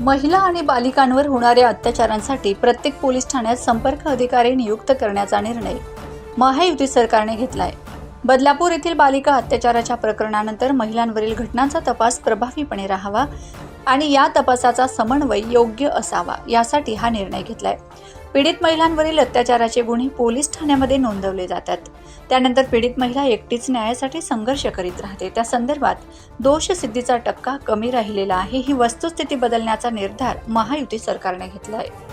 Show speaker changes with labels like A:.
A: महिला आणि बालिकांवर होणाऱ्या अत्याचारांसाठी प्रत्येक पोलीस ठाण्यात संपर्क अधिकारी नियुक्त करण्याचा निर्णय महायुती सरकारने घेतलाय. बदलापूर येथील बालिका अत्याचाराच्या प्रकरणानंतर महिलांवरील घटनांचा तपास प्रभावीपणे राहावा आणि या तपासाचा समन्वय योग्य असावा यासाठी हा निर्णय घेतलाय. पीडित महिलांवरील अत्याचाराचे गुन्हे पोलीस ठाण्यामध्ये नोंदवले जातात. त्यानंतर पीडित महिला एकटीच न्यायासाठी संघर्ष करीत राहते. त्या संदर्भात दोषसिद्धीचा टक्का कमी राहिलेला आहे. ही वस्तुस्थिती बदलण्याचा निर्धार महायुती सरकारने घेतला आहे